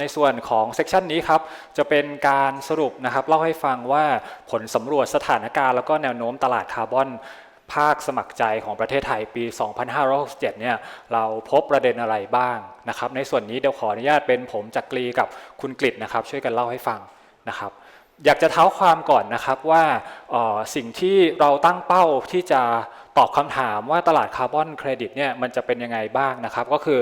ในส่วนของเซกชันนี้ครับจะเป็นการสรุปนะครับเล่าให้ฟังว่าผลสำรวจสถานการณ์แล้วก็แนวโน้มตลาดคาร์บอน ภาคสมัครใจของประเทศไทยปี 2567 เนี่ยเราพบประเด็นอะไรบ้างนะครับ ในส่วนนี้เดี๋ยวขออนุญาตเป็นผมจักรีกับคุณกฤษนะครับ ช่วยกันเล่าให้ฟังนะครับ อยากจะเท้าความก่อนนะครับว่าสิ่งที่เราตั้งเป้าที่จะตอบคำถามว่าตลาดคาร์บอนเครดิตเนี่ยมันจะเป็นยังไงบ้างนะครับ ก็คือ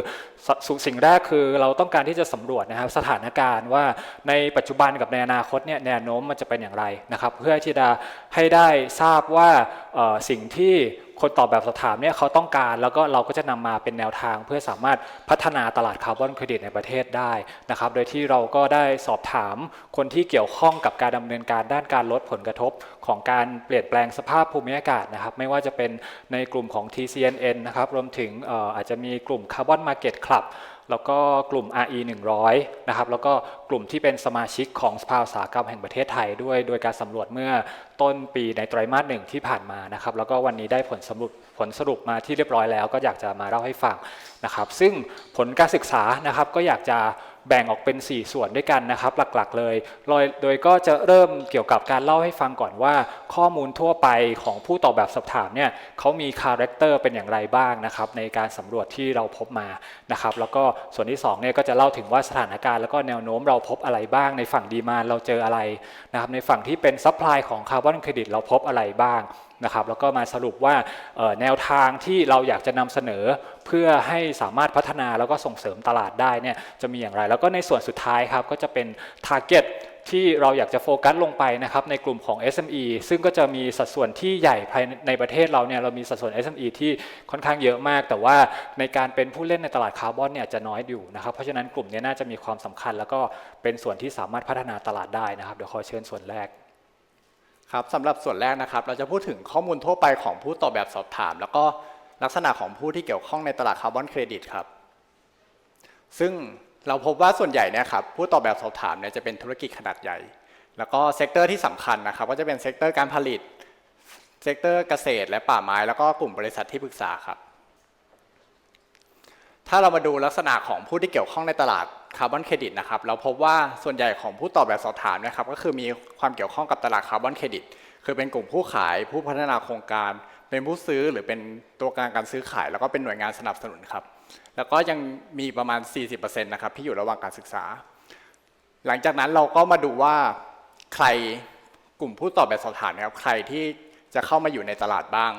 สสสิ่งแรกคือเราต้องการที่จะสำรวจนะครับสถานการณ์ว่าในปัจจุบันกับในอนาคตเนี่ยแนวโน้มมันจะเป็นอย่างไรนะครับ เพื่อที่จะให้ได้ทราบว่าสิ่งที่ คนตอบแบบสอบถามเนี่ยเขาต้องการแล้วก็เราก็จะนำมาเป็นแนวทาง เพื่อสามารถพัฒนาตลาดคาร์บอนเครดิตในประเทศได้นะครับ โดยที่เราก็ได้สอบถามคนที่เกี่ยวข้องกับการดำเนินการด้านการลดผลกระทบ ของการเปลี่ยนแปลงสภาพภูมิอากาศนะครับ ไม่ว่าจะเป็นในกลุ่มของ TCNN นะครับรวมถึงเอ่ออาจจะมีกลุ่ม Carbon Market Club แล้วก็กลุ่ม RE 100นะครับแล้วก็กลุ่มที่เป็นสมาชิกของสภาอุตสาหกรรมแห่งประเทศไทยด้วย โดยการสำรวจเมื่อต้นปีในไตรมาสหนึ่งที่ผ่านมานะครับแล้วก็วันนี้ได้ผลสรุปผลสรุปมาที่เรียบร้อยแล้ว ก็อยากจะมาเล่าให้ฟังนะครับ ซึ่งผลการศึกษานะครับก็อยากจะ แบ่งออกเป็น 4 ส่วนด้วยกันนะครับ หลักๆเลย โดยก็จะเริ่มเกี่ยวกับการเล่าให้ฟังก่อนว่า ข้อมูลทั่วไปของผู้ตอบแบบสอบถามเนี่ยเขามีคาแรคเตอร์เป็นอย่างไรบ้างนะครับในการสำรวจที่เราพบมานะครับ แล้วก็ส่วนที่2เนี่ยก็จะเล่าถึงว่าสถานการณ์แล้วก็แนวโน้มเราพบอะไรบ้าง ในฝั่งดีมาเราเจออะไรนะครับในฝั่งที่เป็นซัพพลายของคาร์บอนเครดิตเราพบอะไรบ้าง นะครับแล้วก็มาสรุปว่าแนวทางที่เราอยากจะนำเสนอ เพื่อให้สามารถพัฒนาแล้วก็ส่งเสริมตลาดได้เนี่ยจะมีอย่างไร แล้วก็ในส่วนสุดท้ายครับก็จะเป็น Target ที่เราอยากจะโฟกัสลงไปนะครับในกลุ่มของ SME ซึ่งก็จะมีสัดส่วนที่ใหญ่ภายในประเทศเราเนี่ยเรามีสัดส่วน SME ที่ค่อนข้างเยอะมาก แต่ว่าในการเป็นผู้เล่นในตลาดคาร์บอนเนี่ยจะน้อยอยู่นะครับเพราะฉะนั้นกลุ่มนี้น่าจะมีความสำคัญ แล้วก็เป็นส่วนที่สามารถพัฒนาตลาดได้นะครับเดี๋ยวขอเชิญส่วนแรก ครับสำหรับส่วนแรกนะครับ เราจะพูดถึงข้อมูลทั่วไปของผู้ตอบแบบสอบถาม แล้วก็ลักษณะของผู้ที่เกี่ยวข้องในตลาดคาร์บอนเครดิตครับ ซึ่งเราพบว่าส่วนใหญ่เนะครับผู้ตอบแบบสอบถามเนี่ยจะเป็นธุรกิจขนาดใหญ่ แล้วก็เซกเตอร์ที่สำคัญนะครับ ก็จะเป็นเซกเตอร์การผลิตเซกเตอร์เกษตร และป่าไม้แล้วก็กลุ่มบริษัทที่ปรึกษาครับ ถ้าเรามาดูลักษณะของผู้ที่เกี่ยวข้องในตลาด คาร์บอนเครดิตนะครับเราพบว่าส่วนใหญ่ของผู้ตอบแบบสอบถามนะครับก็คือมีความเกี่ยวข้องกับตลาดคาร์บอนเครดิตคือเป็นกลุ่มผู้ขายผู้พัฒนาโครงการ เป็นผู้ซื้อหรือเป็นตัวกลางการซื้อขาย แล้วก็เป็นหน่วยงานสนับสนุนครับแล้วก็ยังมีประมาณ 40%นะครับที่อยู่ระหว่างการศึกษา หลังจากนั้นเราก็มาดูว่าใครกลุ่มผู้ตอบแบบสอบถามนะครับใครที่จะเข้ามาอยู่ในตลาดบ้าง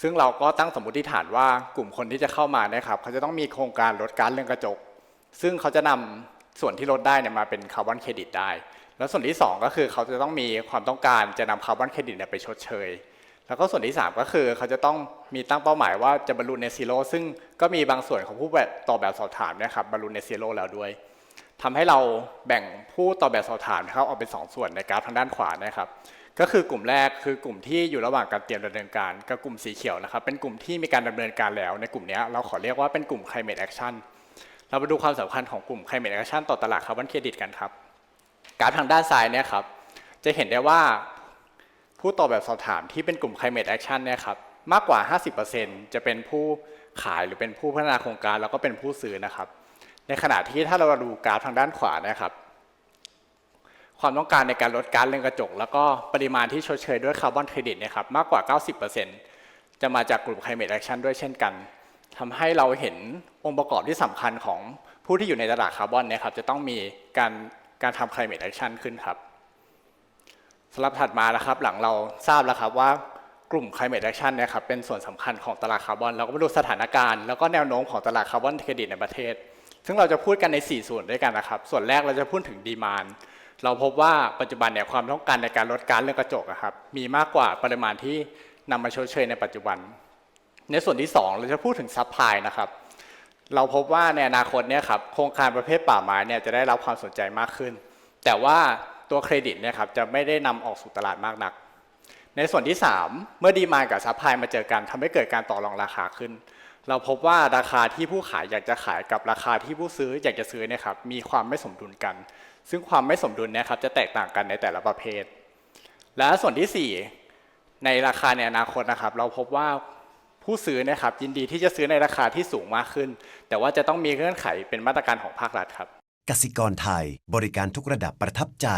ซึ่งเราก็ตั้งสมมติฐานว่ากลุ่มคนที่จะเข้ามานะครับเขาจะต้องมีโครงการลดกาซเรื่อนกระจก ซึ่งเขาจะนำส่วนที่ลดได้เนี่ยมาเป็นคาร์บอนเครดิตได้ แล้วส่วนที่ 2 ก็คือเขาจะต้องมีความต้องการจะนำคาร์บอนเครดิตเนี่ยไปชดเชย แล้วก็ส่วนที่ 3 ก็คือเขาจะต้องมีตั้งเป้าหมายว่าจะบรรลุเนซีโร่ซึ่งก็มีบางส่วนของผู้แบบตอบแบบสอบถามนะครับบรรลุเนซีโร่แล้วด้วยทำให้เราแบ่งผู้ตอบแบบสอบถามนะครับออกเป็น 2 ส่วนในกราฟทางด้านขวานะครับก็คือกลุ่มแรกคือกลุ่มที่อยู่ระหว่างการเตรียมดำเนินการกับกลุ่มสีเขียวนะครับเป็นกลุ่มที่มีการดำเนินการแล้ว ในกลุ่มนี้เราขอเรียกว่าเป็นกลุ่ม climate action เรามาดูความสำคัญของกลุ่ม climate action ต่อตลาดคาร์บอนเครดิตกันครับ กราฟทางด้านซ้ายเนี่ยครับ จะเห็นได้ว่าผู้ตอบแบบสอบถามที่เป็นกลุ่ม climate action เนี่ยครับ มากกว่า 50%จะเป็นผู้ขายหรือเป็นผู้พัฒนาโครงการแล้วก็เป็นผู้ซื้อนะครับ ในขณะที่ถ้าเราดูกราฟทางด้านขวานะครับ ความต้องการในการลดก๊าซเรือนกระจก แล้วก็ปริมาณที่ชดเชยด้วยคาร์บอนเครดิตเนะครับมากกว่า 90%จะมาจากกลุ่ม Climate Action ด้วยเช่นกัน ทำให้เราเห็นองค์ประกอบที่สำคัญของผู้ที่อยู่ในตลาดคาร์บอนนี่ยครับจะต้องมีการการทำ Climate Action ขึ้นครับสำหรับถัดมานะครับหลังเราทราบแล้วครับว่ากลุ่ม Climate Action นะครับเป็นส่วนสำคัญของตลาดคาร์บอนเราก็มาดูสถานการณ์แล้วก็แนวโน้มของตลาดคาร์บอนเครดิตในประเทศ ซึ่งเราจะพูดกันใน 4 ส่วนด้วยกันนะครับ ส่วนแรกเราจะพูดถึงดีมานเราพบว่าปัจจุบันเนี่ยความต้องการในการลดกาซเรือนกระจกอะครับมีมากกว่าปริมาณที่นำมาชดเชยในปัจจุบัน ในส่วนที่ 2 เราจะพูดถึงซัพพลายนะครับ เราพบว่าในอนาคตเนี่ยครับโครงการประเภทป่าไม้เนี่ยจะได้รับความสนใจมากขึ้น แต่ว่าตัวเครดิตเนี่ยครับจะไม่ได้นำออกสู่ตลาดมากนัก ในส่วนที่ 3 เมื่อดีมานกับซัพพลายมาเจอกันทำให้เกิดการต่อรองราคาขึ้น เราพบว่าราคาที่ผู้ขายอยากจะขายกับราคาที่ผู้ซื้ออยากจะซื้อเนี่ยครับมีความไม่สมดุลกัน ซึ่งความไม่สมดุลเนะครับจะแตกต่างกันในแต่ละประเภท และส่วนที่ 4 ในราคาในอนาคตนะครับ เราพบว่า ผู้ซื้อเนะครับยินดีที่จะซื้อในราคาที่สูงมากขึ้น แต่ว่าจะต้องมีเงื่อนไขเป็นมาตรการของภาครัฐครับ กสิกรไทย บริการทุกระดับประทับใจ